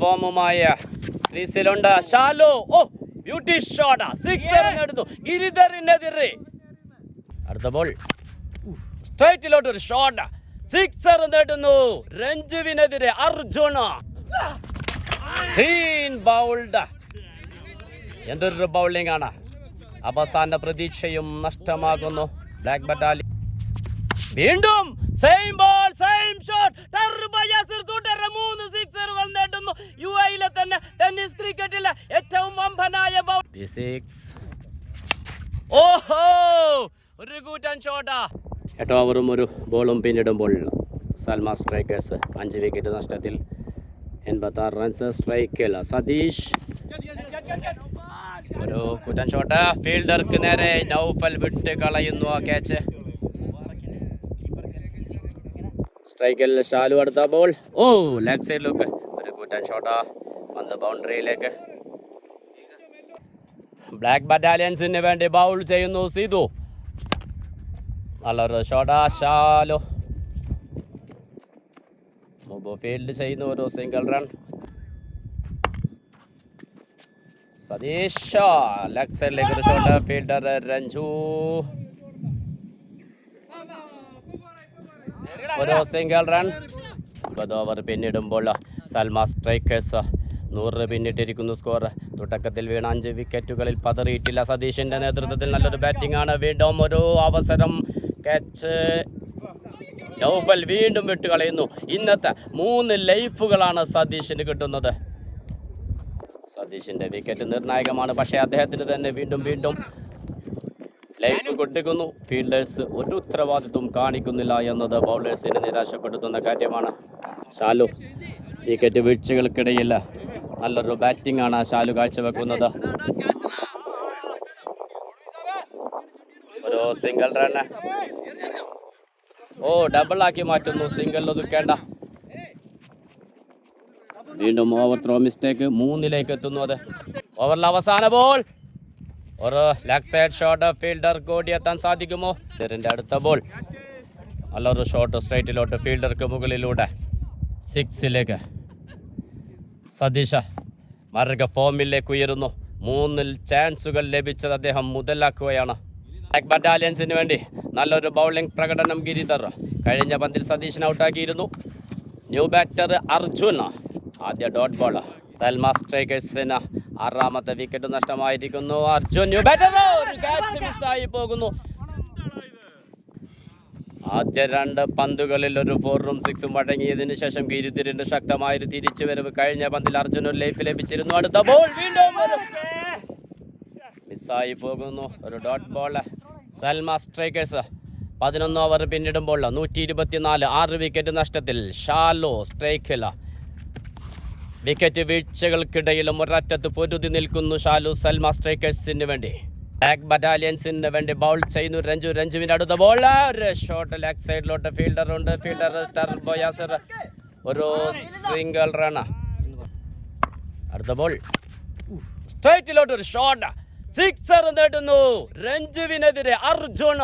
ഫോമുമായ ക്രീസിലുണ്ട്. ഷാലോ ഓ ബ്യൂട്ടി ഷോട്ടാ സിക്സർ എടുത്തു ഗിരിധറിനെതിരെ. അടുത്ത ബോൾ സ്ട്രൈറ്റിലോട്ട് ഒരു ഷോട്ട് സിക്സർ നേടുന്നു. രഞ്ജുവിനെതിരെ അർജുന. Clean bowled. എന്തൊരു ബൗളിംഗ് ആണ്. അവസാന പ്രതീക്ഷയും നഷ്ടമാകുന്നു. ബ്ലാക്ക് ബറ്റാലി വീണ്ടും സെയിം ബോൾ സെയിം ഷോട്ട് തുടരെ മൂന്ന് സിക്സറുകൾ നേടുന്നു. യു എയിലെ തന്നെ ടെന്നീസ് ക്രിക്കറ്റിലെ ഏറ്റവും വമ്പനായ സിക്സ് ഓഹോ! ഒരു കൂറ്റൻ ഷോട്ടാ എട്ട് ഓവറും ഒരു ബോളും പിന്നിടുമ്പോൾ സൽമ സ്ട്രൈക്കേഴ്സ് അഞ്ച് വിക്കറ്റ് നഷ്ടത്തിൽ എൺപത്താറ് റൺസ് സ്ട്രൈക്കിൽ സതീഷ്. ഒരു കുറ്റൻ ഷോട്ട് ഫീൽഡർക്ക് നേരെ നൗഫൽ വിട്ട് കളയുന്നു ആ ക്യാച്ച് സ്ട്രൈക്കിൽ ഷാലു അടുത്ത ബോൾ ഓ ലെഗ് സൈഡ് ലുക്ക്. ഒരു കൂറ്റൻ ഷോട്ടാ വന്ന് ബൗണ്ടറിയിലേക്ക് ബ്ലാക്ക് ബറ്റാലിയൻസിന് വേണ്ടി ബൗൾ ചെയ്യുന്നു സീതു നല്ലൊരു ഷോട്ടാ ഷാലു മുമ്പ് ഫീൽഡ് ചെയ്യുന്നു ഒരു സിംഗിൾ റൺ സതീഷ് ലെഗ് സൈഡിലേക്ക് ഒരു ഷോട്ട് ഫീൽഡർ രഞ്ജു. ഒരു സിംഗിൾ റൺ ഒമ്പത് ഓവർ പിന്നിടുമ്പോൾ സൽമ സ്ട്രൈക്കേഴ്സ് നൂറ് പിന്നിട്ടിരിക്കുന്നു സ്കോർ തുടക്കത്തിൽ വീണ അഞ്ച് വിക്കറ്റുകളിൽ പതറിയിട്ടില്ല സതീഷിന്റെ നേതൃത്വത്തിൽ നല്ലൊരു ബാറ്റിംഗ് ആണ്. വീണ്ടും ഒരു അവസരം. ക്യാച്ച് നൗഫൽ വീണ്ടും വിട്ട് കളയുന്നു ഇന്നത്തെ മൂന്ന് ലൈഫുകളാണ് സതീഷിന് കിട്ടുന്നത്. സതീഷിന്റെ വിക്കറ്റ് നിർണായകമാണ്. പക്ഷേ അദ്ദേഹത്തിന് തന്നെ വീണ്ടും വീണ്ടും ലൈഫ് കൊടുക്കുന്നു ഫീൽഡേഴ്സ് ഒരു ഉത്തരവാദിത്വം കാണിക്കുന്നില്ല എന്നത് ബൗളേഴ്സിനെ നിരാശപ്പെടുത്തുന്ന കാര്യമാണ്. ഷാലു വിക്കറ്റ് വീഴ്ചകൾക്കിടയിൽ നല്ലൊരു ബാറ്റിംഗ് ആണ് ഷാലു കാഴ്ചവെക്കുന്നത്. ഒരു സിംഗിൾ റൺ ഓ ഡബിൾ ആക്കി മാറ്റുന്നു. സിംഗിൾ ഒതുക്കേണ്ട. വീണ്ടും ഓവർ ത്രോ മിസ്റ്റേക്ക് മൂന്നിലേക്ക് എത്തുന്നു അത്. ഓവറിൽ അവസാന ബോൾ ഒരു ലെഗ് സൈഡ് ഷോട്ട് ഫീൽഡർ ഓടിയെത്താൻ സാധിക്കുമോ? ഇതിന്റെ അടുത്ത ബോൾ നല്ലൊരു ഷോട്ട് സ്ട്രൈറ്റിലോട്ട് ഫീൽഡർക്ക് മുകളിലൂടെ. സിക്സിലേക്ക് സതീഷ മറുക ഫോമിലേക്ക് ഉയരുന്നു. മൂന്നിൽ ചാൻസുകൾ ലഭിച്ചത് അദ്ദേഹം മുതലാക്കുകയാണ്. ബ്ലാക്ക് ബറ്റാലിയൻസിന് വേണ്ടി നല്ലൊരു ബൗളിംഗ് പ്രകടനം ഗിരിധർ. കഴിഞ്ഞ പന്തിൽ സതീഷിനെ ഔട്ടാക്കിയിരുന്നു. ന്യൂ ബാറ്റർ അർജുന ആദ്യ ഡോട്ട് ബോൾ തൽമാ സ്ട്രൈക്കേഴ്സിന് ആറാമത്തെ വിക്കറ്റ് നഷ്ടമായിരിക്കുന്നു. അർജുൻ ഒരു മിസ്സായി പോകുന്നു. ആദ്യ രണ്ട് പന്തുകളിൽ ഒരു ഫോറും സിക്സും വഴങ്ങിയതിനു ശേഷം ഗിരിതിരിന്റെ തിരിച്ചു തിരിച്ചുവരവ് കഴിഞ്ഞ പന്തിൽ അർജുൻ ഒരു ലൈഫ് ലഭിച്ചിരുന്നു. അടുത്ത ബോൾ വീണ്ടും ഒരു മിസ്സായി പോകുന്നു. ഒരു ഡോട്ട് ബോൾ സൽമ സ്ട്രൈക്കേഴ്സ് പതിനൊന്ന് ഓവർ പിന്നിടുമ്പോൾ നൂറ്റി ഇരുപത്തിനാല് ആറ് വിക്കറ്റ് നഷ്ടത്തിൽ. ഷാലോ സ്ട്രൈക്കിൽ വിക്കറ്റ് വീഴ്ചകൾക്കിടയിലും ഒരറ്റത്ത് പൊരുതി നിൽക്കുന്നു ഷാലു സൽമ സ്ട്രൈക്കേഴ്സിന് വേണ്ടി. ബ്ലാക്ക് ബറ്റാലിയൻസിന് വേണ്ടി ബൗൾ ചെയ്യുന്നു രഞ്ജു. രഞ്ജുവിന്റെ അടുത്ത ബോൾ ഒരു ഷോട്ട് ലെഗ് സൈഡിലോട്ട് ഫീൽഡർ ഉണ്ട്. ഫീൽഡർ ടർബോയാസർ ഒരു സിംഗിൾ റൺ അടുത്ത ബോൾ സ്ട്രൈറ്റിലോട്ട് ഒരു ഷോട്ട് സിക്സർ നേടുന്നു. രഞ്ജുവിനെതിരെ അർജുന.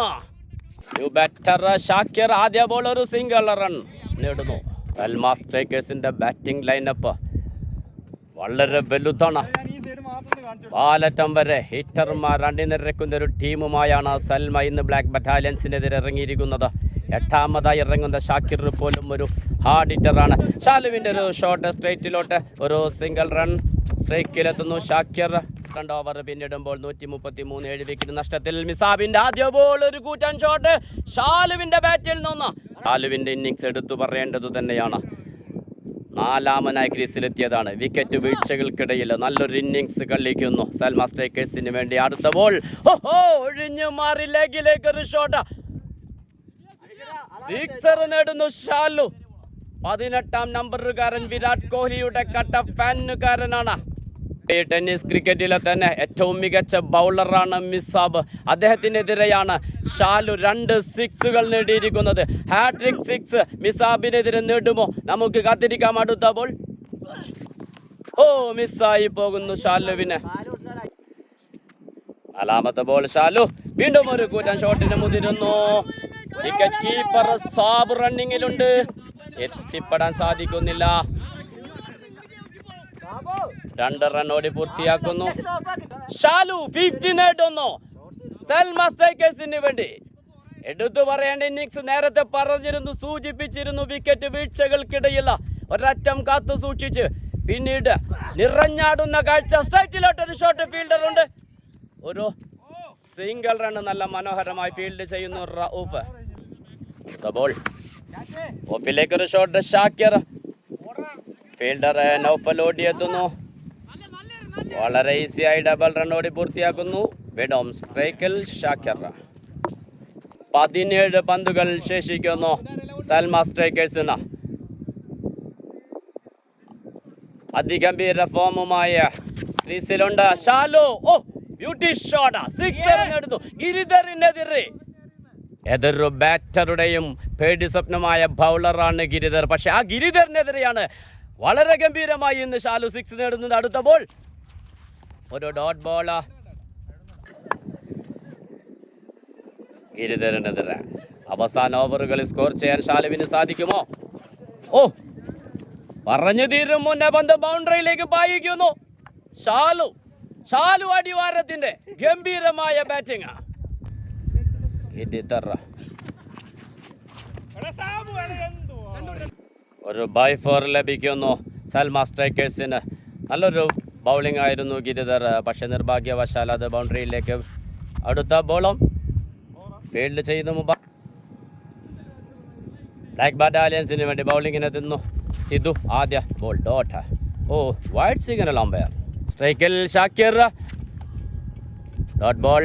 ആദ്യ ബോൾ ഒരു സിംഗിൾ റൺ നേടുന്നു. സൽമാ സ്ട്രൈക്കേഴ്സിന്റെ ബാറ്റിംഗ് ലൈനപ്പ് വളരെ വലുതാണ്. പാലറ്റം വരെ ഹിറ്റർമാർ അണിനിരക്കുന്ന ഒരു ടീമുമായാണ് സൽമ ഇന്ന് ബ്ലാക്ക് ബറ്റാലിയൻസിനെതിരെ ഇറങ്ങിയിരിക്കുന്നത്. എട്ടാമതായി ഇറങ്ങുന്ന ഷാക്കിർ പോലും ഒരു ഹാർഡ് ഹിറ്ററാണ്. ഷാലുവിന്റെ ഒരു ഷോട്ട് സ്ട്രൈറ്റിലോട്ട് ഒരു സിംഗിൾ റൺ സ്ട്രൈക്കിലെത്തുന്നു ഷാക്കിർ രണ്ട് ഓവർ പിന്നിടുമ്പോൾ നൂറ്റി മുപ്പത്തി മൂന്ന് ഏഴ് വിക്കറ്റ് നഷ്ടത്തിൽ മിസാബിന്റെ ആദ്യ ബോൾ ഒരു കൂറ്റൻ ഷോട്ട് ഷാലുവിന്റെ ബാറ്റിൽ നിന്ന്. ഷാലുവിന്റെ ഇന്നിങ്സ് എടുത്തു പറയേണ്ടത് തന്നെയാണ്. നാലാമനായി ക്രീസിലെത്തിയതാണ് വിക്കറ്റ് വീഴ്ചകൾക്കിടയിൽ നല്ലൊരു ഇന്നിങ്സ് കളിക്കുന്നു. സൽമാ സ്ട്രൈക്കേഴ്സിന് വേണ്ടി അടുത്ത ബോൾ ഒഴിഞ്ഞു മാറി ലെഗിലേക്ക് ഒരു ഷോട്ട് സിക്സർ നേടുന്നു ഷാലു. പതിനെട്ടാം നമ്പറുകാരൻ വിരാട് കോഹ്ലിയുടെ കട്ട ഫാനുകാരനാണ് ടെന്നീസ് ക്രിക്കറ്റിലെ തന്നെ ഏറ്റവും മികച്ച ബൗളറാണ് മിസാബ് അദ്ദേഹത്തിനെതിരെയാണ് ഷാലു രണ്ട് സിക്സുകൾ നേടിയിരിക്കുന്നത്. ഹാട്രിക് സിക്സ് മിസാബിനെതിരെ നേടുമോ? നമുക്ക് കാത്തിരിക്കാം അടുത്ത ബോൾ. ഓ മിസ്സായി പോകുന്നു ഷാലുവിന്. നാലാമത്തെ ബോൾ ഷാലു. വീണ്ടും ഒരു കൂറ്റൻ ഷോട്ടിന് മുതിരുന്നു. വിക്കറ്റ് കീപ്പർ സാബ് റണ്ണിങ്ങിലുണ്ട് എത്തിപ്പെടാൻ സാധിക്കുന്നില്ല. രണ്ട് റൺ ഓടി പൂർത്തിയാക്കുന്നു. ഷാലു ഫിഫ്റ്റി നേടുന്നു. സെൽമ സ്ട്രൈക്കേഴ്സിന് വേണ്ടി. എടുത്തു പറയേണ്ട ഇന്നിങ്സ് നേരത്തെ പറഞ്ഞിരുന്നു സൂചിപ്പിച്ചിരുന്നു വിക്കറ്റ് വീഴ്ചകൾക്കിടയില്ല ഒരറ്റം കാത്തു സൂക്ഷിച്ച് പിന്നീട് നിറഞ്ഞാടുന്ന കാഴ്ച. സ്ട്രൈറ്റിലോട്ട് ഒരു ഷോട്ട് ഫീൽഡർ ഉണ്ട്. ഒരു സിംഗിൾ റൺ നല്ല മനോഹരമായി ഫീൽഡ് ചെയ്യുന്നു റഊഫ്. ബോൾ ഓഫിലേക്ക് ഒരു ഷോട്ട് ഷാക്കിർ. ഫീൽഡർ നൗഫൽ ഓടിയെത്തുന്നു. വളരെ ഈസിയായി ഡബിൾ റൺ ഓടി പൂർത്തിയാക്കുന്നു. വിഡോം സ്ട്രൈക്കിൽ ഷാക്കിറ പതിനേഴ് പന്തുകൾ ശേഷിക്കുന്നു സൽമ സ്ട്രൈക്കേഴ്സിന്. അതിഗംഭീര ഫോമുമായ ക്രീസിലുണ്ട്. ഷാലോ ഓ ബ്യൂട്ടി ഷോട്ട് സിക്സർ എടുത്തു ഗിരിധറിനെതിരെ. എതിരു ബാറ്ററുടെയും പേടി സ്വപ്നമായ ബൗളറാണ് ഗിരിധർ. പക്ഷെ ആ ഗിരിധറിനെതിരെയാണ് വളരെ ഗംഭീരമായി ഇന്ന് ഷാലു സിക്സ് നേടുന്നത്. അടുത്ത ബോൾ ഒരു ഡോട്ട് ബോളോ ഗിരിധരനെതിരെ. അവസാന ഓവറുകളിൽ സ്കോർ ചെയ്യാൻ ഷാലുവിന് സാധിക്കുമോ? ഓ പറഞ്ഞു തീരും മുന്നേ പന്ത് ബൗണ്ടറിയിലേക്ക് പായിക്കുന്നു. ഷാലു ഷാലു അടിവാരത്തിന്റെ ഗംഭീരമായ ബാറ്റിംഗ് ഒരു ബൈ ഫോർ ലഭിക്കുന്നു. സൽമ സ്ട്രൈക്കേഴ്സിന് നല്ലൊരു ബൗളിംഗ് ആയിരുന്നു ഗിരിധർ. പക്ഷെ നിർഭാഗ്യവശാൽ അത് ബൗണ്ടറിയിലേക്ക് അടുത്ത ബോളും ഫീൽഡ് ചെയ്യുന്ന മുമ്പ് ബ്ലാക്ക് ബാറ്റാലിയൻസിന് വേണ്ടി ബൗളിങ്ങിനെത്തുന്നു സിധു. ആദ്യ ball dot. Oh wide signal umpire സ്ട്രൈക്കിൽ ഷാക്കിർ. ഡോട്ട് ബോൾ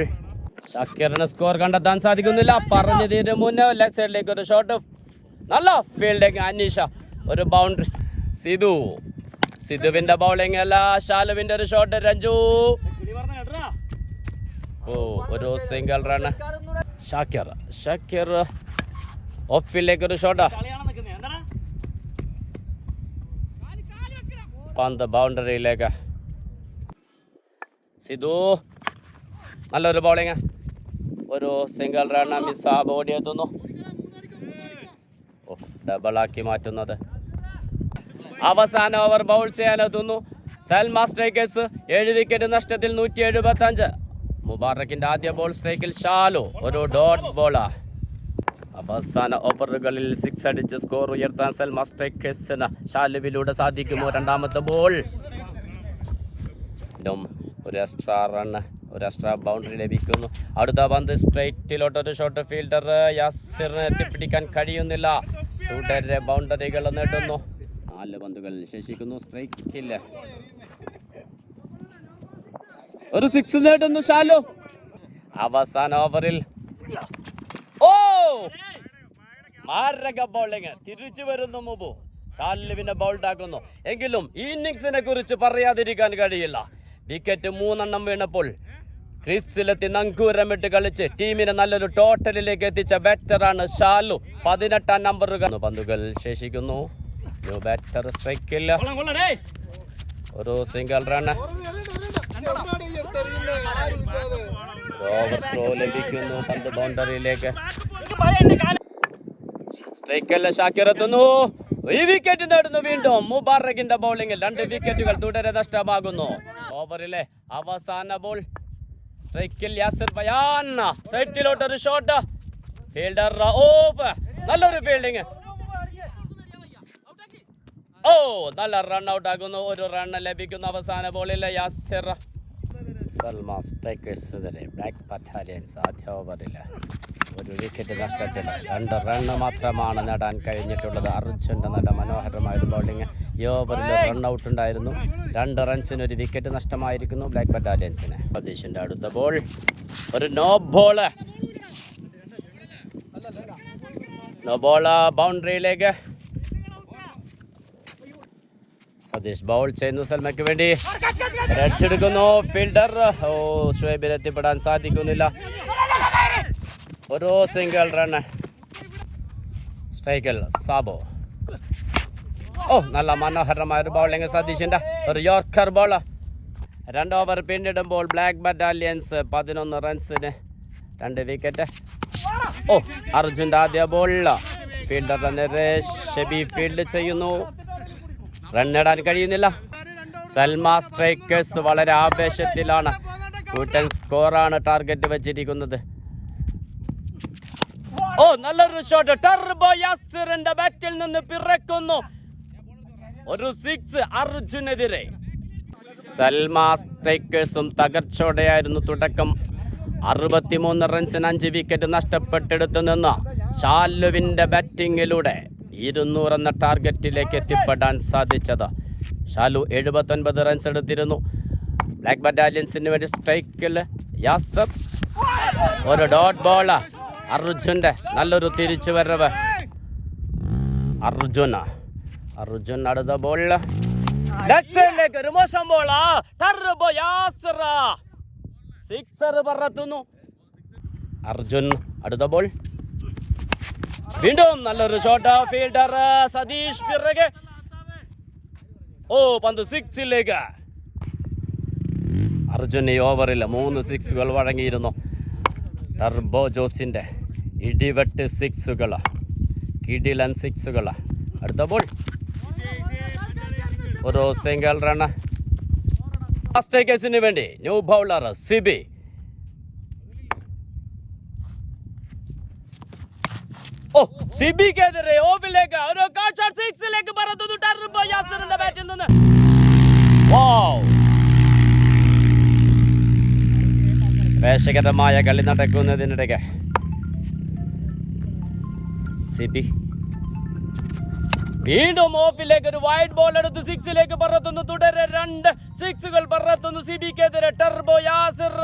ഷാക്കിറിന് സ്കോർ കണ്ടെത്താൻ സാധിക്കുന്നില്ല. പറഞ്ഞു തീരും മുന്നേ ലെഗ് സൈഡിലേക്ക് ഒരു ഷോട്ട് നല്ല ഫീൽഡിങ് അനീഷ. ഒരു ബൗണ്ടറി സിധു. സിധുവിന്റെ ബൗളിംഗ് അല്ല ശാലുവിന്റെ ഒരു ഷോട്ട് രഞ്ജു. ഓ ഒരു സിംഗിൾ റൺ ഷാക്കിർ ഷാക്കിർ ഓഫിലേക്ക് ഒരു ഷോട്ട് പന്ത് ബൗണ്ടറിയിലേക്ക് സിധു നല്ലൊരു ബൗളിങ് ഒരു സിംഗിൾ റൺ മിസ്സാബ് ബോഡി ഓ ഡബിളാക്കി മാറ്റുന്നത്. അവസാന ഓവർ ബൗൾ ചെയ്യാനെത്തുന്നു. സൽമ സ്ട്രൈക്കേഴ്സ് ഏഴ് വിക്കറ്റ് നഷ്ടത്തിൽ നൂറ്റി എഴുപത്തി അഞ്ച് മുബാറക്കിന്റെ ആദ്യ ബോൾ സ്ട്രൈക്കിൽ ഷാലു ഒരു ഡോട്ട് ബോളാ. അവസാന ഓവറുകളിൽ സിക്സ് അടിച്ച് സ്കോർ ഉയർത്താൻ സൽമ സ്ട്രൈക്കേഴ്സിന് ഷാലുവിലൂടെ സാധിക്കുമോ? രണ്ടാമത്തെ ബോൾ. ഒരു എക്സ്ട്രാ റൺ ഒരു എക്സ്ട്രാ ബൗണ്ടറി ലഭിക്കുന്നു. അടുത്ത പന്ത് സ്ട്രൈറ്റിലോട്ട് ഒരു ഷോട്ട് ഫീൽഡർ യാസിറിന് എത്തിപ്പിടിക്കാൻ കഴിയുന്നില്ല. തുടരെ ബൗണ്ടറികൾ നേടുന്നു. നാല് പന്തുകൾ ശേഷിക്കുന്നു. സ്ട്രൈക്കില്ല ഒരു സിക്സ് നേടുന്നു ഷാലു. അവസാന ഓവറിൽ ഓ! മാരക ബൗളിങ് തിരിച്ചു വരുന്നു മുബു. ഷാലുവിനെ ബൗൾഡാക്കുന്നു എങ്കിലും ഈ ഇന്നിങ്സിനെ കുറിച്ച് പറയാതിരിക്കാൻ കഴിയില്ല. വിക്കറ്റ് മൂന്നെണ്ണം വീണപ്പോൾ ക്രിസിലെത്തി നങ്കൂരമിട്ട് കളിച്ച് ടീമിനെ നല്ലൊരു ടോട്ടലിലേക്ക് എത്തിച്ച ബാറ്ററാണ് ഷാലു. പതിനെട്ടാം നമ്പറുകൾ പന്തുകൾ ശേഷിക്കുന്നു. ന്യൂ ബാറ്റർ സ്ട്രൈക്കില്ല ഒരു സിംഗിൾ റൺ ഓവർ ത്രോ ലഭിക്കുന്നു പന്ത് ബൗണ്ടറിയിലേക്ക്. സ്ട്രൈക്കല്ല ഷാക്കിർ എത്തുന്നു. ഈ വിക്കറ്റ് നേടുന്നു വീണ്ടും. മുബാറക്കിന്റെ ബൗളിംഗിൽ രണ്ട് വിക്കറ്റുകൾ തുടരെ നഷ്ടമാകുന്നു. ഓവറിലെ അവസാന ബോൾ സ്ട്രൈക്കിൽ യാസിർ ബയാൻ. സൈറ്റിലോട്ട് ഒരു ഷോട്ട് ഫീൽഡർ ഓഫ് നല്ലൊരു ഫീൽഡിങ് ഓ നല്ല റൺ ഔട്ട് ആകുന്നു. ഒരു റൺ ലഭിക്കുന്നു അവസാന ബോളിൽ യാസിർ. സൽമ സ്ട്രൈക്കേഴ്സിനെതിരെ ബ്ലാക്ക് ബറ്റാലിയൻസ് ആദ്യ ഓവറിൽ ഒരു വിക്കറ്റ് നഷ്ടത്തിൽ. രണ്ട് റൺ മാത്രമാണ് നേടാൻ കഴിഞ്ഞിട്ടുള്ളത്. അർജുന്റെ നല്ല മനോഹരമായ ഒരു ബൗളിംഗ് ഈ ഓവറിൽ റൺ ഔട്ട് ഉണ്ടായിരുന്നു. രണ്ട് റൺസിന് ഒരു വിക്കറ്റ് നഷ്ടമായിരിക്കുന്നു ബ്ലാക്ക് ബറ്റാലിയൻസിന് സതീഷിന്റെ അടുത്ത ബോൾ ഒരു നോ ബോൾ നോ ബോൾ ബൗണ്ടറിയിലേക്ക് സതീഷ് ബൗൾ ചെയ്യുന്നു സൽമയ്ക്ക് വേണ്ടി. എടുക്കുന്നു ഫീൽഡർ. ഓ ഷുഹൈബിൽ എത്തിപ്പെടാൻ സാധിക്കുന്നില്ല. ഒരു സിംഗിൾ റൺ സ്ട്രൈക്കിൽ സാബോ. ഓ നല്ല മനോഹരമായ ഒരു ബൗളിംഗ് സതീഷിന്റെ. ഒരു യോർക്കർ ബോൾ. രണ്ട് ഓവർ പിന്നിടുമ്പോൾ ബ്ലാക്ക് ബറ്റാലിയൻസ് പതിനൊന്ന് റൺസിന് രണ്ട് വിക്കറ്റ്. ഓ അർജുന്റെ ആദ്യ ബോൾ ഫീൽഡർ ഷെബി ഫീൽഡ് ചെയ്യുന്നു. റൺ നേടാൻ കഴിയുന്നില്ല. സൽമ സ്ട്രൈക്കേഴ്സ് വളരെ ആവേശത്തിലാണ്. കൂട്ടൻ സ്കോറാണ് ടാർഗറ്റ് വെച്ചിരിക്കുന്നത്. ഓ നല്ലൊരു ഷോട്ട് ടർബോ യാസിറിന്റെ ബാറ്റിൽ നിന്ന് പിറക്കുന്നു. ഒരു സിക്സ് അർജുനെതിരെ. സൽമ സ്ട്രൈക്കേഴ്സും തകർച്ചയോടെയായിരുന്നു തുടക്കം. അറുപത്തിമൂന്ന് റൺസിന് അഞ്ച് വിക്കറ്റ് നഷ്ടപ്പെട്ടെടുത്തു നിന്ന് ഷാലുവിന്റെ ബാറ്റിങ്ങിലൂടെ ഇരുന്നൂറ് എന്ന ടാർഗറ്റിലേക്ക് എത്തിപ്പെടാൻ സാധിച്ചത്. ഷാലു എഴുപത്തൊൻപത് റൺസ് എടുത്തിരുന്നു. ബ്ലാക്ക് ബറ്റാലിയൻസിന് വേണ്ടി സ്ട്രൈക്കിൽ യാസബ് ഒരു ഡോട്ട് ബോൾ അർജുന്റെ നല്ലൊരു തിരിച്ചുവരവ്. അർജുന. അർജുൻ അടുത്ത ബോൾ ഒരു മോശം ടർബോ സിക്സർ പറത്തുന്നു അർജുൻ അടുത്ത ബോൾ വീണ്ടും നല്ലൊരു ഷോട്ട് ഫീൽഡർ സതീഷ് പിറകെ. ഓ പന്ത് സിക്സിലേക്ക് അർജുൻ ഈ ഓവറിൽ മൂന്ന് സിക്സുകൾ വഴങ്ങിയിരുന്നു. ടർബോ ജോസിന്റെ ഇടിവെട്ട് സിക്സുകൾ കിടിലൻ സിക്സുകൾ അടുത്ത ബോൾ ഒരു സിംഗിൾ റൺ ാസ്ട്രേക്കേഴ്സിന് വേണ്ടി ന്യൂ ബൗളർ സിബി. ഓ സിബിക്കെതിരെ ഓവിലേക്ക് ഒരു സിക്സിലേക്ക് പറത്തുന്നു ടർബോ യാസറിന്റെ ബാറ്റിൽ നിന്ന്. വാവ് വേഷകരമായ കളി നടക്കുന്നതിനിടയ്ക്ക് സിബി വീണ്ടും ഓഫിലേക്ക് ഒരു വൈഡ് ബോൾ എടുത്ത് സിക്സിലേക്ക് പറത്തുന്നു. തുടരെ രണ്ട് സിക്സുകൾ പറത്തുന്നു. സിബിക്കെതിരെ ടർബോ യാസിർ.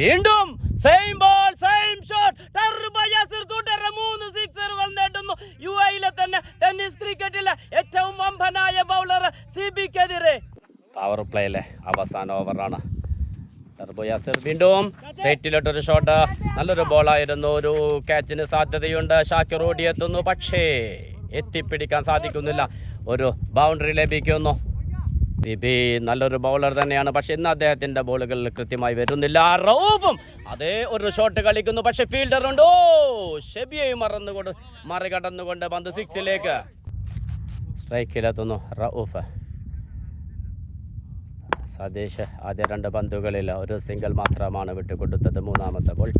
വീണ്ടും സെയിം ബോൾ സെയിം ഷോട്ട് തുടരെ മൂന്ന് സിക്സറുകൾ നേടുന്നു. യു എയിലെ തന്നെ ടെന്നീസ് ക്രിക്കറ്റിലെ ഏറ്റവും വമ്പനായ ബൗളർ സിബിക്കെതിരെ. പവർ പ്ലേയിലെ അവസാന ഓവറാണ് ടർബോ വീണ്ടും സ്ട്രേറ്റിലോട്ട് ഒരു ഷോട്ട് നല്ലൊരു ബോളായിരുന്നു ഒരു ക്യാച്ചിന് സാധ്യതയുണ്ട്. ഷാക്കിർ ഓടിയെത്തുന്നു. പക്ഷേ എത്തിപ്പിടിക്കാൻ സാധിക്കുന്നില്ല. ഒരു ബൗണ്ടറി ലഭിക്കുന്നു. സിബി നല്ലൊരു ബൗളർ തന്നെയാണ്. പക്ഷെ ഇന്ന് അദ്ദേഹത്തിന്റെ ബോളുകൾ കൃത്യമായി വരുന്നില്ല. റൌഫും അതേ ഒരു ഷോട്ട് കളിക്കുന്നു. പക്ഷെ ഫീൽഡർ ഉണ്ട്? ഓ ഷെബിയെ മറന്നുകൊണ്ട് മറികടന്നുകൊണ്ട് പന്ത് സിക്സിലേക്ക് സ്ട്രൈക്കിലെത്തുന്നു റൌഫ്. സതീഷ് ആദ്യ രണ്ട് പന്തുകളിൽ ഒരു സിംഗിൾ മാത്രമാണ് വിട്ടുകൊടുത്തത്. മൂന്നാമത്തെ ബോൾ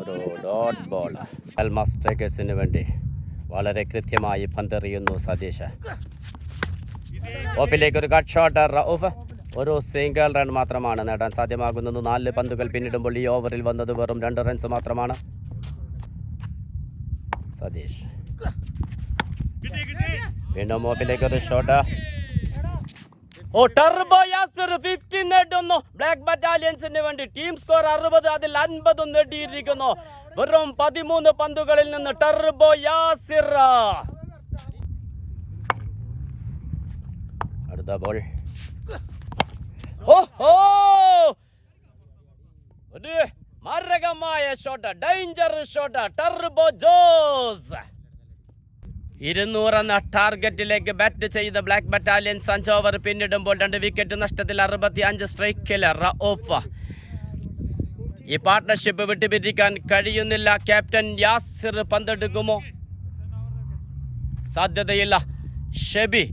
ഒരു ഡോട്ട് ബോൾ അൽമ സ്ട്രൈക്കേഴ്സിന് വേണ്ടി വളരെ കൃത്യമായി പന്തെറിയുന്നു സതീഷ്. ഓഫിലേക്ക് ഒരു കട്ട് ഷോട്ട് റൌഫ് ഒരു സിംഗിൾ റൺ മാത്രമാണ് നേടാൻ സാധ്യമാകുന്നത്. നാല് പന്തുകൾ പിന്നിടുമ്പോൾ ഈ ഓവറിൽ വന്നത് വെറും രണ്ട് റൺസ് മാത്രമാണ്. സതീഷ്. വീണ്ടും ഓഫിലേക്ക് ഒരു ഷോട്ട് ഓ ടർബോ യാസർ ഫിഫ്റ്റി നേടുന്നു. ബ്ലാക്ക് ബറ്റാലിയൻസിന് വേണ്ടി ടീം സ്കോർ അറുപത് അതിൽ അൻപതും നേടിയിരിക്കുന്നു. വെറും പതിമൂന്ന് പന്തുകളിൽ നിന്ന് ടർബോ യാസിർ. അടുത്ത ബോൾ ഓഹോ ഒരു മരകമായ shot danger shot Turbo Jose ഇരുന്നൂറ് എന്ന ടാർഗറ്റിലേക്ക് ബാറ്റ് ചെയ്ത ബ്ലാക്ക് ബറ്റാലിയൻ അഞ്ച് ഓവർ പിന്നിടുമ്പോൾ രണ്ട് വിക്കറ്റ് നഷ്ടത്തിൽ അറുപത്തി അഞ്ച് സ്ട്രൈക്കിൽ റൌഫ് ഈ പാർട്ട്ണർഷിപ്പ് വിട്ടുപിരിക്കാൻ കഴിയുന്നില്ല. ക്യാപ്റ്റൻ യാസിർ പന്തെടുക്കുമോ? സാധ്യതയില്ല. ഷെബി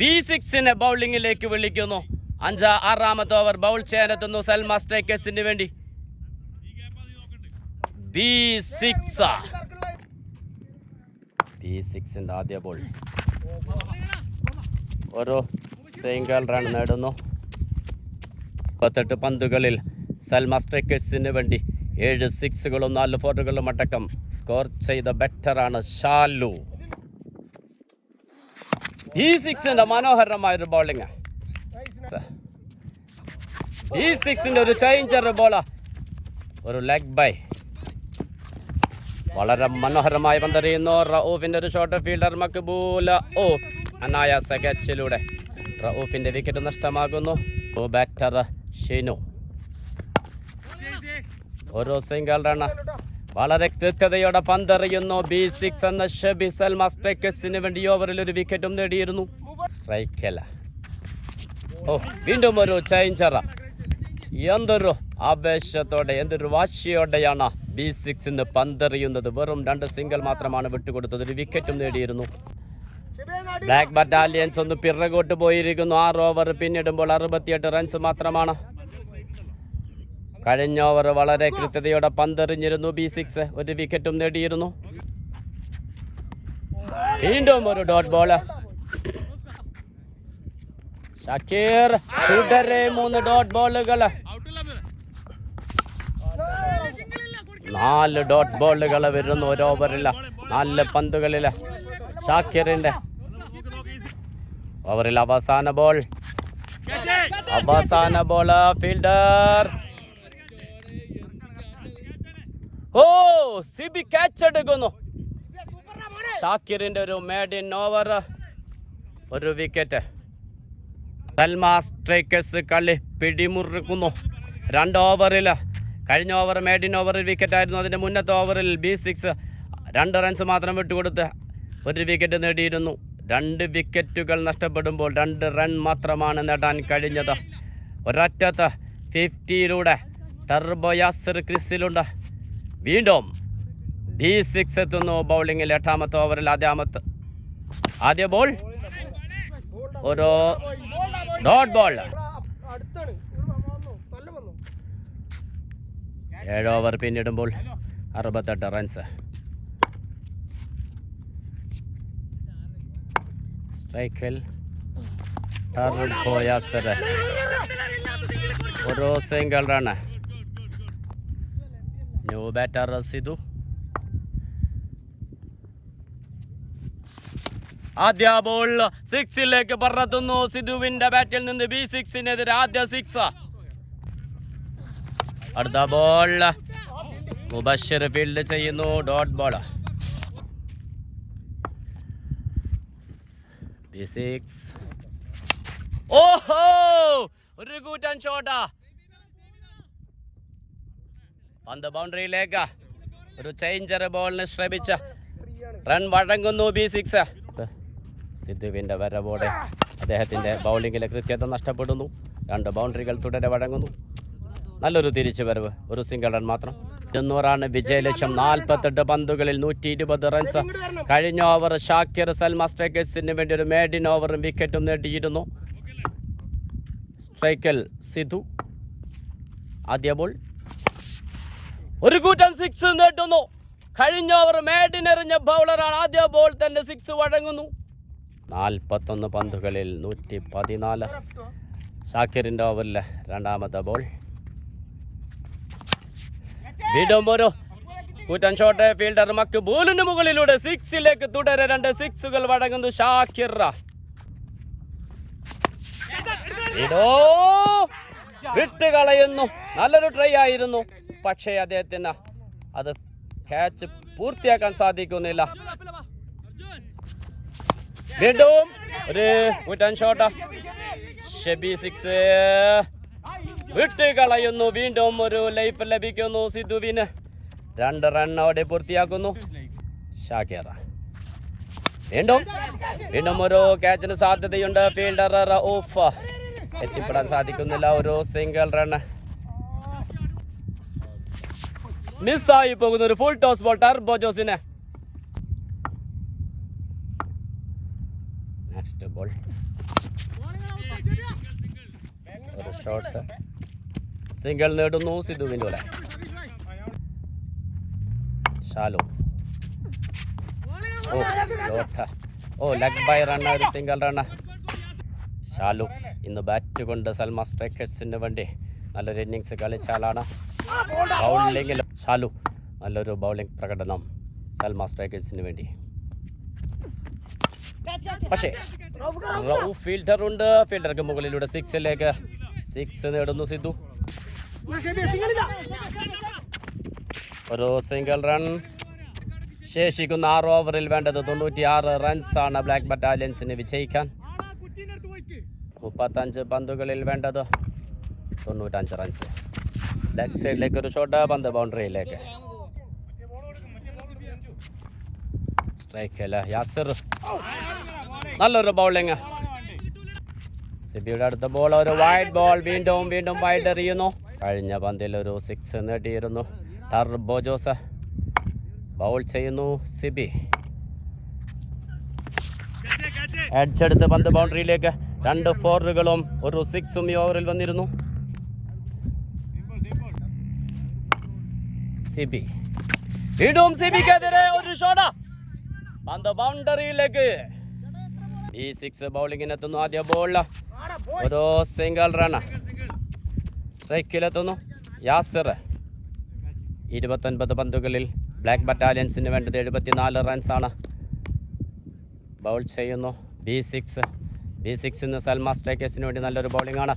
ബി സിക്സിനെ ബൗളിങ്ങിലേക്ക് വിളിക്കുന്നു. അഞ്ച് ആറാമത്തെ ഓവർ ബൗൾ ചെയ്യാനെത്തുന്നു സൽമ സ്ട്രൈക്കേഴ്സിന് വേണ്ടി. B six. ബി ആദ്യ ബോൾ. ഒരു സിംഗിൾ റൺ നേടുന്നു. മുപ്പത്തെട്ട് പന്തുകളിൽ സൽമ സ്ട്രൈക്കേഴ്സിന് വേണ്ടി ഏഴ് സിക്സുകളും നാല് ഫോറുകളും അടക്കം സ്കോർ ചെയ്ത ബെറ്ററാണ് ഷാലു. ഈ സിക്സിന്റെ മനോഹരമായ ഒരു ബോളിങ് ഈ സിക്സിന്റെ ഒരു ചേഞ്ചർ ബോളാ ഒരു ലെഗ് ബൈ വളരെ മനോഹരമായി പന്തെറിയുന്നു. റൌഫിന്റെ ഒരു ഷോർട്ട് ഫീൽഡർ മക്ബൂല. ഓ അനായ ക്യാച്ചിലൂടെ റൌഫിന്റെ വിക്കറ്റ് നഷ്ടമാകുന്നു. ബാറ്റർ ഷിനു. ഒരു സിംഗിൾ റൺ വളരെ കൃത്യതയോടെ പന്തെറിയുന്നു. ബി സിക്സ് എന്ന ഷെബിസൽ മസ്റ്റേക്കേഴ്സിന് വേണ്ടി ഓവറിൽ ഒരു വിക്കറ്റും നേടിയിരുന്നു. സ്ട്രൈക്കല്ല. ഓ വീണ്ടും ഒരു ചേഞ്ചറ എന്തൊരു ആവേശത്തോടെ എന്തൊരു വാശിയോടെയാണ് ബി സിക്സ് ഇന്ന് പന്തെറിയുന്നത്. വെറും രണ്ട് സിംഗിൾ മാത്രമാണ് വിട്ടുകൊടുത്തത്. ഒരു വിക്കറ്റും നേടിയിരുന്നു. ബ്ലാക്ക് ബറ്റാലിയൻസ് ഒന്ന് പിറകോട്ട് പോയിരിക്കുന്നു. ആറ് ഓവർ പിന്നിടുമ്പോൾ അറുപത്തിയെട്ട് റൺസ് മാത്രമാണ് കഴിഞ്ഞ ഓവർ വളരെ കൃത്യതയോടെ പന്തെറിഞ്ഞിരുന്നു. ബി സിക്സ് ഒരു വിക്കറ്റും നേടിയിരുന്നു. വീണ്ടും ഒരു ഡോട്ട് ബോൾ ഷക്കീർ തുടരെ മൂന്ന് ഡോട്ട് ബോളുകൾ നാല് ഡോട്ട് ബോളുകൾ വരുന്നു ഒരു ഓവറില്ല നാല് പന്തുകളിൽ ഷാക്കിറിന്റെ ഓവറിൽ അവസാന ബോൾ അവസാന ബോൾ ഫീൽഡർ ഓ സിബി ക്യാച്ച് എടുക്കുന്നു. ഷാക്കിറിന്റെ ഒരു മേഡ് ഇൻ ഓവർ ഒരു വിക്കറ്റ് സൽമാ സ്ട്രൈക്കേഴ്സ് കളി പിടിമുറുക്കുന്നു. രണ്ട് ഓവറിൽ കഴിഞ്ഞ ഓവർ മേഡിൻ ഓവറിൽ വിക്കറ്റ് ആയിരുന്നു. അതിന്റെ മുന്നത്തെ ഓവറിൽ ബി സിക്സ് രണ്ട് റൺസ് മാത്രം വിട്ടുകൊടുത്ത് ഒരു വിക്കറ്റ് നേടിയിരുന്നു. രണ്ട് വിക്കറ്റുകൾ നഷ്ടപ്പെടുമ്പോൾ രണ്ട് റൺ മാത്രമാണ് നേടാൻ കഴിഞ്ഞത്. ഒരറ്റത്ത് ഫിഫ്റ്റിയിലൂടെ ടർബോ യാസർ ക്രിസിലുണ്ട്. വീണ്ടും ബി സിക്സ് എത്തുന്നു ബൗളിങ്ങിൽ എട്ടാമത്തെ ഓവറിൽ ആദ്യാമത്തെ. ആദ്യ ബോൾ ഒരു ഡോട്ട് ബോൾ ഏഴ് ഓവർ പിന്നിടുമ്പോൾ അറുപത്തെട്ട് റൺസ് സ്ട്രൈക്കിൽ ഒരു single run new batter Sidhu ആദ്യ ബോൾ സിക്സിലേക്ക് പറത്തുന്നു സിധുവിന്റെ ബാറ്റിൽ നിന്ന് ബി സിക്സിനെതിരെ ആദ്യ സിക്സ് അടുത്ത ബോൾ മുബഷിർ ഫീൽഡ് ചെയ്യുന്നു ഡോട്ട് ബോൾ ബി സിക്സ് ഓഹോ ഒരു കൂറ്റൻ ഷോട്ടാ പന്ത് ബൗണ്ടറിയിലേക്ക്. ഒരു ചേഞ്ചർ ബോളിന് ശ്രമിച്ച റൺ വഴങ്ങുന്നു ബി സിക്സ് സിദ്ധുവിന്റെ വരവോടെ അദ്ദേഹത്തിന്റെ ബൗളിങ്ങിലെ കൃത്യത നഷ്ടപ്പെടുന്നു. രണ്ട് ബൗണ്ടറികൾ തുടരെ വഴങ്ങുന്നു. നല്ലൊരു തിരിച്ചു വരവ്. ഒരു സിംഗിൾ റൺ മാത്രം. ഇരുന്നൂറാണ് വിജയലക്ഷ്യം നാൽപ്പത്തെട്ട് പന്തുകളിൽ നൂറ്റി ഇരുപത് റൺസ് കഴിഞ്ഞ ഓവർ ഷാക്കിർ സൽമ സ്ട്രൈക്കേഴ്സിന് വേണ്ടി ഒരു മേഡിൻ ഓവറും വിക്കറ്റും നേടിയിരുന്നു. സ്ട്രൈക്കൽ സിധു. ആദ്യ ബോൾ ഒരു കൂറ്റൻ സിക്സ് നേട്ടുന്നു. കഴിഞ്ഞ ഓവർ മേഡിനെറിഞ്ഞ ബൗളറാണ് ആദ്യ ബോൾ തന്നെ സിക്സ് വഴങ്ങുന്നു. നാൽപ്പത്തൊന്ന് പന്തുകളിൽ നൂറ്റി പതിനാല് ഷാക്കിറിന്റെ ഓവറിലെ രണ്ടാമത്തെ ബോൾ വീണ്ടും ഒരു കൂറ്റൻ ഷോട്ട് ഫീൽഡർ മക്ക് ബോളിന് മുകളിലൂടെ സിക്സിലേക്ക് തുടരെ രണ്ട് സിക്സുകൾ വഴങ്ങുന്നു ഷാക്കിർ. വിട്ടുകളയുന്നു. വിട്ട് നല്ലൊരു ട്രൈ ആയിരുന്നു. പക്ഷേ അദ്ദേഹത്തിന് അത് ക്യാച്ച് പൂർത്തിയാക്കാൻ സാധിക്കുന്നില്ല. വീണ്ടും ഒരു കൂറ്റൻ ഷോട്ട് ഷെബി സിക്സ് വിട്ട് കളയുന്നു വീണ്ടും ഒരു ലൈഫ് ലഭിക്കുന്നു സിദ്ധുവിന്. രണ്ട് റൺ അവിടെ പൂർത്തിയാക്കുന്നു. ഷാക്കിയറ വീണ്ടും വീണ്ടും ഒരു ക്യാച്ചിന് സാധ്യതയുണ്ട്. ഫീൽഡർ റൌഫ് എത്തിപ്പെടാൻ സാധിക്കുന്നില്ല. ഒരു സിംഗിൾ റൺ മിസ്സായി പോകുന്ന ഒരു ഫുൾ ടോസ് ബോൾ ടർബോ ജോസിനെ നെക്സ്റ്റ് ബോൾ ഒരു ഷോട്ട് സിംഗിൾ നേടുന്നു സിദ്ധുവിന്റെ പോലെ. ഷാലു ഓ റണ്ണ സിംഗിൾ റണ്ണ ഷാലു ഇന്ന് ബാറ്റ് കൊണ്ട് സൽമ സ്ട്രൈക്കേഴ്സിന് വേണ്ടി. നല്ലൊരു ഇന്നിങ്സ് കളിച്ചാലാണ്. ആളാണ് ഷാലു നല്ലൊരു ബൗളിംഗ് പ്രകടനം സൽമ സ്ട്രൈക്കേഴ്സിന് വേണ്ടി. പക്ഷേ ഫീൽഡർ ഉണ്ട്. ഫീൽഡർക്ക് മുകളിലൂടെ സിക്സിലേക്ക് സിക്സ് നേടുന്നു സിദ്ധു. ഒരു സിംഗിൾ റൺ ശേഷിക്കുന്ന ആറ് ഓവറിൽ വേണ്ടത് ആറ് ആണ് ബ്ലാക്ക് ബറ്റാലിയൻസിന് വിജയിക്കാൻ. മുപ്പത്തഞ്ച് പന്തുകളിൽ വേണ്ടത് തൊണ്ണൂറ്റഞ്ച് റൺസ് ലെഗ് സൈഡിലേക്ക് ഒരു ഷോട്ട് പന്ത് ബൗണ്ടറിയിലേക്ക് സ്ട്രൈക്ക് അല്ലേ? യാസിർ നല്ലൊരു ബൗളിങ് സിബിയുടെ അടുത്ത ബോൾ ഒരു വൈഡ് ബോൾ വീണ്ടും വീണ്ടും വൈഡ് എറിയുന്നു. കഴിഞ്ഞ പന്തിൽ ഒരു സിക്സ് നേടിയിരുന്നു. ടർബോ ജോസ്. ബൗൾ ചെയ്യുന്നു സിബി. എഡ്ജെടുത്ത് പന്ത് ബൗണ്ടറിയിലേക്ക് രണ്ട് ഫോറുകളും ഒരു സിക്സും ഈ ഓവറിൽ വന്നിരുന്നു. സിബി വീണ്ടും സിബിക്കെതിരെ ഒരു ഷോട്ട പന്ത് ബൗണ്ടറിയിലേക്ക്. ഈ സിക്സ് ബൗളിങ്ങിനെത്തുന്നു ആദ്യ പോയി ഒരു സിംഗിൾ റൺ സ്ട്രൈക്കിലെത്തുന്നു യാസിർ. ഇരുപത്തൊൻപത് പന്തുകളിൽ ബ്ലാക്ക് ബറ്റാലിയൻസിന് വേണ്ടത് എഴുപത്തിനാല് റൺസാണ് ബൗൾ ചെയ്യുന്നു. ബി സിക്സ് ബി സിക്സിന് സൽമാ സ്ട്രൈക്കേഴ്സിന് വേണ്ടി നല്ലൊരു ബൗളിംഗ് ആണ്.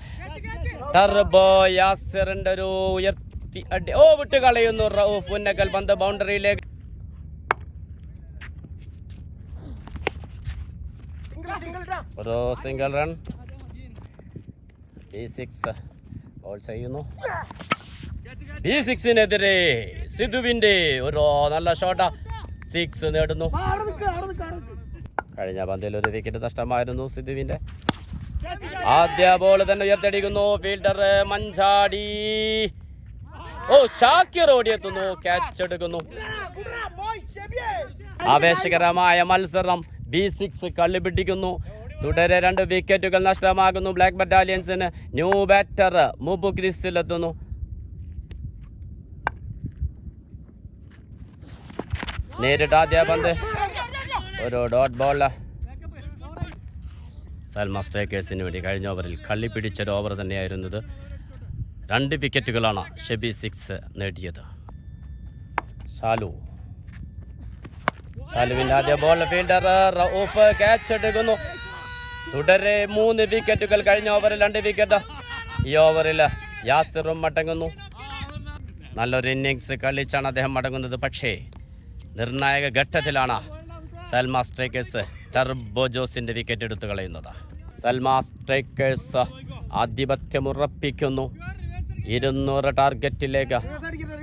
ടർബോ യാസിറിന്റെ ഒരു ഉയർത്തി അടി. ഓ വിട്ട് കളയുന്നു റൌഫ് പുന്നക്കൽ പന്ത് ബൗണ്ടറിയിലേക്ക്. ഒരു single run B six bowl ചെയ്യുന്നു. ബി സിക്സിനെതിരെ സിധുവിന്റെ ഒരു നല്ല ഷോട്ടാ സിക്സ് നേടുന്നു. കഴിഞ്ഞ പന്തിൽ ഒരു വിക്കറ്റ് നഷ്ടമായിരുന്നു സിധുവിന്റെ. ആദ്യ ബോൾ തന്നെ ഉയർത്തടിക്കുന്നു ഫീൽഡർ മഞ്ചാടി. ഓ ഷാക്കിർ ഓടിയെത്തുന്നു. ക്യാച്ച് എടുക്കുന്നു. ആവേശകരമായ മത്സരം. ബി സിക്സ് കള്ളിപിടിക്കുന്നു തുടരെ രണ്ട് വിക്കറ്റുകൾ നഷ്ടമാകുന്നു. ബ്ലാക്ക് ബറ്റാലിയൻസിന് ന്യൂ ബാറ്റർ മുബു ക്രിസിലെത്തുന്നു. നേരിട്ട് ആദ്യ പന്ത്. ഒരു ഡോട്ട് ബോൾ സൽമ സ്ട്രൈക്കേഴ്സിന് വേണ്ടി കഴിഞ്ഞ ഓവറിൽ കള്ളി പിടിച്ചൊരു ഓവർ തന്നെയായിരുന്നത് രണ്ട് വിക്കറ്റുകളാണ് ഷെബി സിക്സ് നേടിയത്. ഷാലു ഷാലുവിന്റെ ആദ്യ ബോൾ ഫീൽഡർ റൌഫ് ക്യാച്ച് എടുക്കുന്നു. തുടരെ മൂന്ന് വിക്കറ്റുകൾ കഴിഞ്ഞ ഓവറിൽ രണ്ട് വിക്കറ്റ് ഈ ഓവറിൽ യാസിറും മടങ്ങുന്നു. നല്ലൊരു ഇന്നിങ്സ് കളിച്ചാണ് അദ്ദേഹം മടങ്ങുന്നത്. പക്ഷേ നിർണായക ഘട്ടത്തിലാണ് സൽമ സ്ട്രൈക്കേഴ്സ് ടർബോ ജോസിന്റെ വിക്കറ്റ് എടുത്തു കളയുന്നത്. സൽമ സ്ട്രൈക്കേഴ്സ് ആധിപത്യം ഉറപ്പിക്കുന്നു. ഇരുന്നൂറ് ടാർഗറ്റിലേക്ക്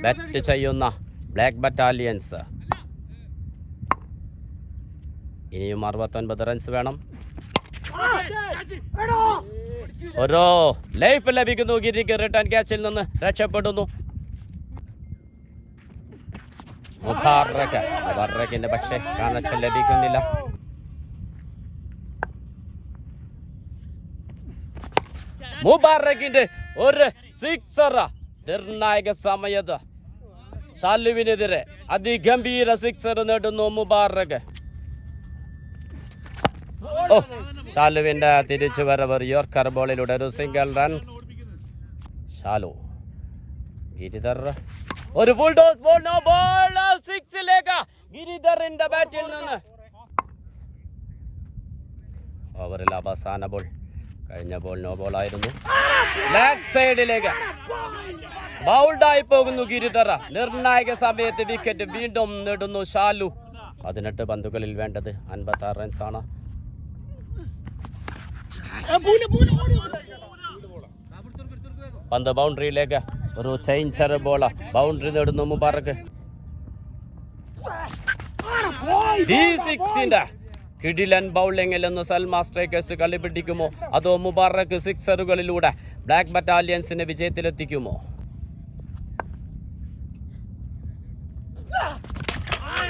ബാറ്റ് ചെയ്യുന്ന ബ്ലാക്ക് ബറ്റാലിയൻസ്. ഇനിയും അറുപത്തൊൻപത് റൺസ് വേണം. ഓരോ ലൈഫ് ലഭിക്കുന്നു. ഗിരിക്ക് റിട്ടേൺ ക്യാച്ചിൽ നിന്ന് രക്ഷപ്പെടുന്നു. പക്ഷേ കണക്ഷൻ ലഭിക്കുന്നില്ല. മുബാറക്കിന്റെ ഒരു സിക്സർ നിർണായക സമയത്ത് ഷാലുവിനെതിരെ അതിഗംഭീര സിക്സർ നേടുന്നു മുബാറക്. ഓ ഷാലുവിന്റെ തിരിച്ചു വരവർ യോർക്കർ ബോളിലൂടെ ഒരു സിംഗിൾ റൺ. ഷാലു ഗിരിധർ. ഒരു full toss ball no ball. സിക്സിലേക്ക് ഗിരിധറിന്റെ ബാറ്റിൽ നിന്ന്. ഓവറിൽ അവസാന ബോൾ. കഴിഞ്ഞ ബോൾ നോ ബോൾ ആയിരുന്നു. ബാക്ക് സൈഡിലേക്ക് ബൗൾഡായി പോകുന്നു ഗിരിധറ നിർണായക സമയത്ത് വിക്കറ്റ് വീണ്ടും നേടുന്നു ഷാലു പതിനെട്ട് പന്തുകളിൽ വേണ്ടത് അൻപത്തി ആറ് റൺസാണ് പന്ത് ബൗണ്ടറിയിലേക്ക് ഒരു ചേഞ്ചർ ബോള ബൗണ്ടറി നേടുന്നു മുബാറക്ക് ഡി സിക്സിന്റെ കിടിലൻ ബൗളിംഗിൽ നിന്ന് സൽമാ സ്ട്രൈക്കേഴ്സ് കളി പിടിക്കുമോ? അതോ മുബാറക്ക് സിക്സറുകളിലൂടെ ബ്ലാക്ക് ബറ്റാലിയൻസിനെ വിജയത്തിലെത്തിക്കുമോ?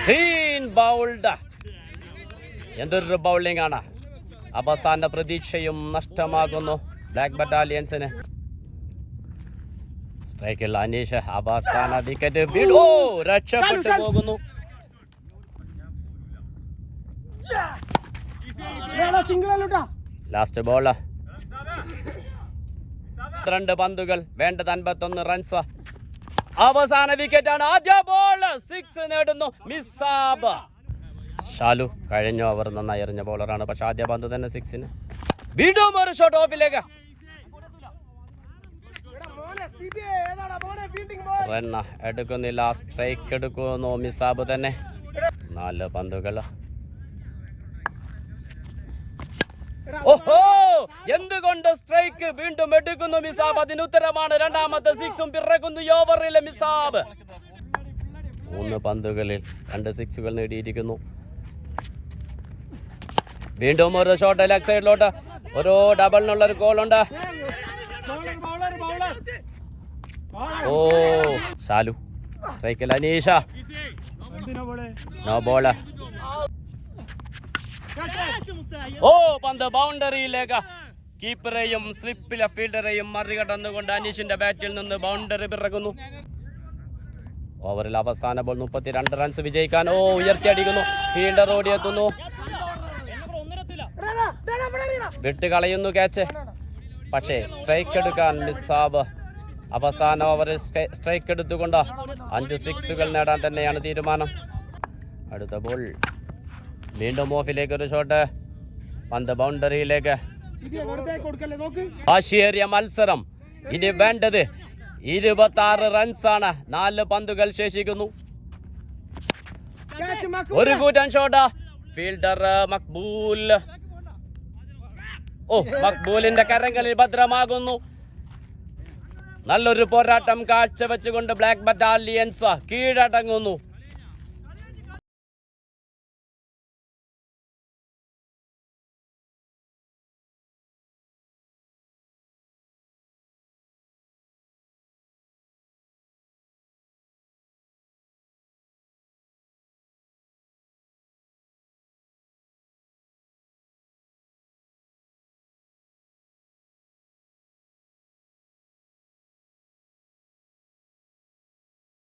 Clean bowled. എന്തൊരു ബൗളിംഗ് ആണ് അവസാന പ്രതീക്ഷയും നഷ്ടമാകുന്നു ബ്ലാക്ക് ബറ്റാലിയൻസിന്. സ്ട്രൈക്കിൽ അനീഷ് അവസാന വിക്കറ്റ് രക്ഷപ്പെട്ടു പോകുന്നു എടാ, സിംഗിൾ അല്ല കേട്ടോ. ലാസ്റ്റ് ബോൾ പന്ത്രണ്ട് പന്തുകൾ വേണ്ടത് അൻപത്തൊന്ന് റൺസ് അവസാന വിക്കറ്റ് ആണ്. ആദ്യ ബോൾ സിക്സ് നേടുന്നു. മിസ്സാബ്. ഷാലു കഴിഞ്ഞ അവർ നന്നായി എറിഞ്ഞ ബോളറാണ് പക്ഷെ ആദ്യ പന്ത് തന്നെ സിക്സിന് വീണ്ടും ഒരു ഷോട്ട് ഓഫിലേക്ക് എടുക്കുന്നില്ല. സ്ട്രൈക്ക് എടുക്കുന്നു. മിസ്സാബ് തന്നെ. നാല് പന്തുകൾ. ഓഹോ എന്തുകൊണ്ട് സ്ട്രൈക്ക് വീണ്ടും എടുക്കുന്നു മിസാബ്? അതിന് ഉത്തരമാണ് രണ്ടാമത്തെ സിക്സും പിറകുന്നു യോവറിലെ മിസാബ്. മൂന്ന് പന്തുകളിൽ രണ്ട് സിക്സുകൾ നേടിയിരിക്കുന്നു. വീണ്ടും ഒരു ഷോട്ട് ലെഗ് സൈഡിലോട്ട് ഒരു ഡബിളിനുള്ള ഒരു bowler. ഓ സാലു സ്ട്രൈക്കിൽ അനീഷ. നോ ബോൾ ഓ പന്ത് ബൗണ്ടറിയിലേക്ക് കീപ്പറെയും സ്ലിപ്പിലെ ഫീൽഡറെയും മറികടന്നുകൊണ്ട് അനീഷിന്റെ ബാറ്റിൽ നിന്ന് ബൗണ്ടറി പിറകുന്നു ഓവറിൽ അവസാന ബോൾ മുപ്പത്തിരണ്ട് റൺസ് വിജയിക്കാൻ. ഓ ഉയർത്തി അടിക്കുന്നു ഫീൽഡർ ഓടിയെത്തുന്നു. എടാ, എടാ, എടാ, വിട്ട് കളയുന്നു ക്യാച്ച്. പക്ഷേ സ്ട്രൈക്ക് എടുക്കാൻ മിസ്സാബ് അവസാന ഓവറിൽ സ്ട്രൈക്ക് എടുത്തുകൊണ്ട് അഞ്ച് സിക്സുകൾ നേടാൻ തന്നെയാണ് തീരുമാനം. അടുത്ത ബോൾ. വീണ്ടും ഓഫിലേക്ക് ഒരു ഷോട്ട് പന്ത് ബൗണ്ടറിയിലേക്ക്. വാശിയേറിയ മത്സരം. ഇനി വേണ്ടത് ഇരുപത്തി ആറ് റൺസാണ് നാല് പന്തുകൾ ശേഷിക്കുന്നു. ഒരു കൂറ്റൻ ഷോട്ട് ഫീൽഡർ മക്ബൂൽ. ഓ മക്ബൂലിന്റെ കരങ്ങളിൽ ഭദ്രമാകുന്നു. നല്ലൊരു പോരാട്ടം കാഴ്ചവെച്ചുകൊണ്ട് ബ്ലാക്ക് ബറ്റാലിയൻസ് കീഴടങ്ങുന്നു.